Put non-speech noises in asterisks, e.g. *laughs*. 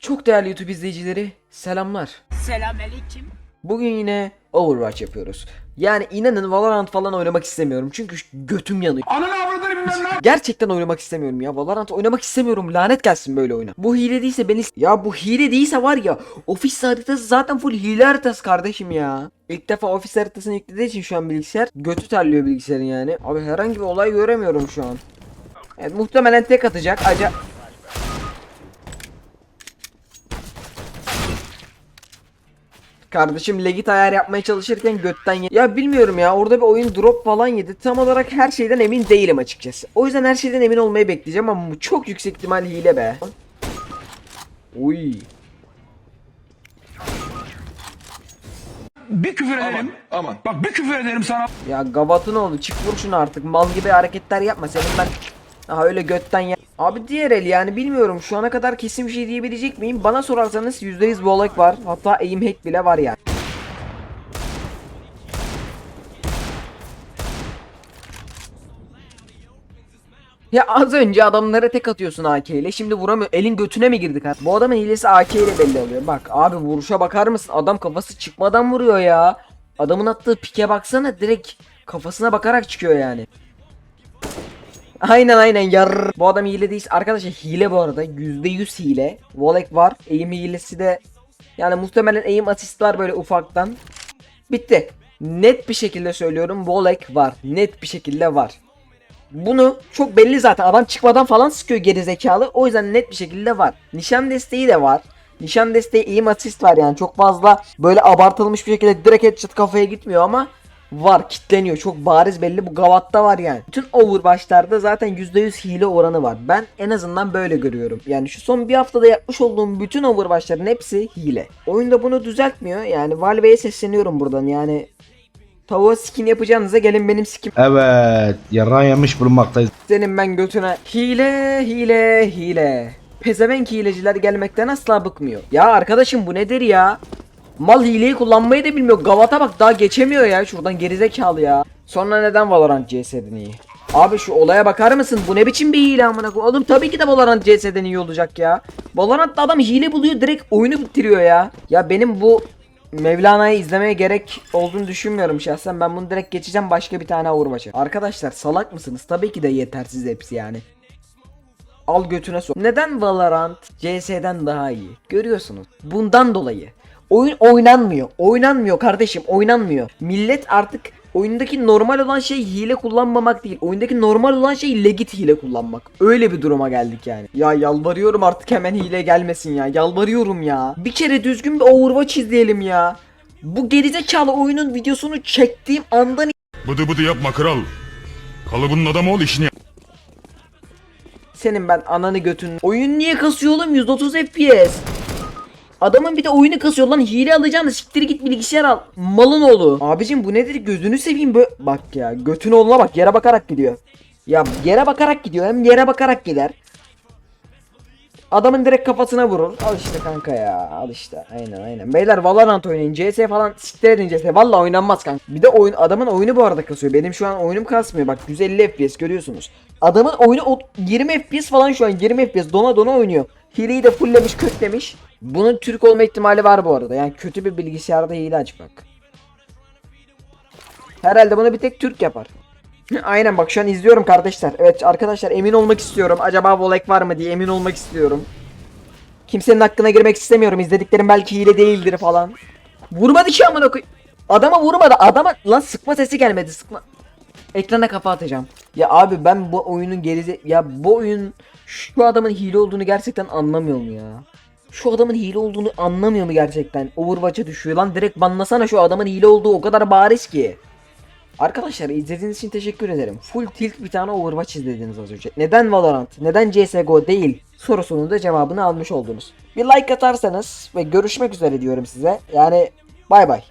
Çok değerli YouTube izleyicileri selamlar. Selamünaleyküm. Bugün yine Overwatch yapıyoruz. Yani inanın Valorant falan oynamak istemiyorum çünkü götüm yanıyor. Ananı avradını bilmem ne. Gerçekten oynamak istemiyorum ya. Valorant oynamak istemiyorum. Lanet gelsin böyle oyuna. Bu hile değilse beni... Ya bu hile değilse var ya. Ofis haritası zaten full hile haritası kardeşim ya. İlk defa ofis haritasını yüklediği için şu an bilgisayar götü terliyor bilgisayarın yani. Abi herhangi bir olay göremiyorum şu an. Evet muhtemelen tek atacak. Aca... Kardeşim legit ayar yapmaya çalışırken götten ye- Ya bilmiyorum ya orada bir oyun drop falan yedi. Tam olarak her şeyden emin değilim açıkçası. O yüzden her şeyden emin olmayı bekleyeceğim ama bu çok yüksek ihtimal hile be. Uy. Bir küfür ederim. aman. Bak bir küfür ederim sana. Ya gavatın oldu. Çık vur şunu artık. Mal gibi hareketler yapma. Senin ben Aha öyle götten ya. Abi diğer el yani bilmiyorum şu ana kadar kesin bir şey diyebilecek miyim? Bana sorarsanız %100 Volek var. Hatta aim hack bile var yani. Ya az önce adamlara tek atıyorsun AK ile şimdi vuramıyor. Elin götüne mi girdik ha? Bu adamın hilesi AK ile belli oluyor. Bak abi vuruşa bakar mısın? Adam kafası çıkmadan vuruyor ya. Adamın attığı pike baksana direkt kafasına bakarak çıkıyor yani. Aynen aynen yar. Bu adam hile değil. Arkadaşlar hile bu arada. %100 hile. Volek var. Aim hilesi de yani muhtemelen aim asist var böyle ufaktan. Bitti. Net bir şekilde söylüyorum. Volek var. Net bir şekilde var. Bunu çok belli zaten. Adam çıkmadan falan sıkıyor geri zekalı. O yüzden net bir şekilde var. Nişan desteği de var. Nişan desteği aim assist var yani. Çok fazla böyle abartılmış bir şekilde direkt headshot kafaya gitmiyor ama var kitleniyor. Çok bariz belli. Bu Gavat'ta var yani. Bütün overwatchlarda zaten %100 hile oranı var. Ben en azından böyle görüyorum. Yani şu son bir haftada yapmış olduğum bütün overwatchların hepsi hile. Oyunda bunu düzeltmiyor. Yani Valve'ye sesleniyorum buradan. Yani tavuğa skin yapacağınıza gelin benim skin Evet, yaran yemiş bulunmaktayız. senin ben götüne. Hile, hile, hile. Pezevenk hileciler gelmekten asla bıkmıyor. Ya arkadaşım bu nedir ya? Mal hileyi kullanmayı da bilmiyor. Gavata bak daha geçemiyor ya şuradan gerizekalı ya. Sonra neden Valorant CS'den iyi? Abi şu olaya bakar mısın? Bu ne biçim bir hile amına koyayım? Oğlum tabii ki de Valorant CS'den iyi olacak ya. Valorant'ta adam hile buluyor direkt oyunu bitiriyor ya. Ya benim bu Mevlana'yı izlemeye gerek olduğunu düşünmüyorum şahsen. Ben bunu direkt geçeceğim başka bir tane vurmaça. Arkadaşlar salak mısınız? Tabii ki de yetersiz hepsi yani. Al götüne sok. Neden Valorant CS'den daha iyi? Görüyorsunuz. Bundan dolayı. Oyun oynanmıyor. Oynanmıyor kardeşim. Oynanmıyor. Millet artık oyundaki normal olan şey hile kullanmamak değil. Oyundaki normal olan şey legit hile kullanmak. Öyle bir duruma geldik yani. Ya yalvarıyorum artık hemen hile gelmesin ya. Yalvarıyorum ya. Bir kere düzgün bir Overwatch izleyelim ya. Bu gerizekalı oyunun videosunu çektiğim andan Bıdı bıdı yapma kral. Kalıbının adamı ol işini yap. Senin ben ananı götün. Oyun niye kasıyor oğlum 130 FPS? Adamın bir de oyunu kasıyor lan hile alacağını siktir git bilgisayar al. Malın oğlu. Abicim bu nedir gözünü seveyim böyle. Bak ya götün oğluna bak yere bakarak gidiyor. Ya yere bakarak gidiyor hem yere bakarak gider. Adamın direkt kafasına vurur. Al işte kanka ya. Al işte. Aynen aynen. Beyler Valorant oynayın. CS falan siktir edin CS. Valla oynanmaz kanka. Bir de oyun adamın oyunu bu arada kasıyor. Benim şu an oyunum kasmıyor. Bak 150 FPS görüyorsunuz. Adamın oyunu o 20 FPS falan şu an 20 FPS dona dona oynuyor. Hileyi de fulllemiş köklemiş. Bunun Türk olma ihtimali var bu arada. Yani kötü bir bilgisayarda hile açmak. Herhalde bunu bir tek Türk yapar. *laughs* Aynen bak şu an izliyorum kardeşler. Evet arkadaşlar emin olmak istiyorum. Acaba Volek var mı diye emin olmak istiyorum. Kimsenin hakkına girmek istemiyorum. İzlediklerim belki hile değildir falan. Vurmadı ki amına koy. Adama vurmadı. Adama lan sıkma sesi gelmedi. Sıkma. Ekrana kafa atacağım. Ya abi ben bu oyunun gerize ya bu oyun şu adamın hile olduğunu gerçekten anlamıyorum ya. Şu adamın hile olduğunu anlamıyor mu gerçekten? Overwatch'a düşüyor lan direkt banlasana şu adamın hile olduğu o kadar bariz ki. Arkadaşlar izlediğiniz için teşekkür ederim. Full tilt bir tane Overwatch izlediniz az önce. Neden Valorant? Neden CSGO değil? Sorusunun da cevabını almış oldunuz. Bir like atarsanız ve görüşmek üzere diyorum size. Yani bay bay.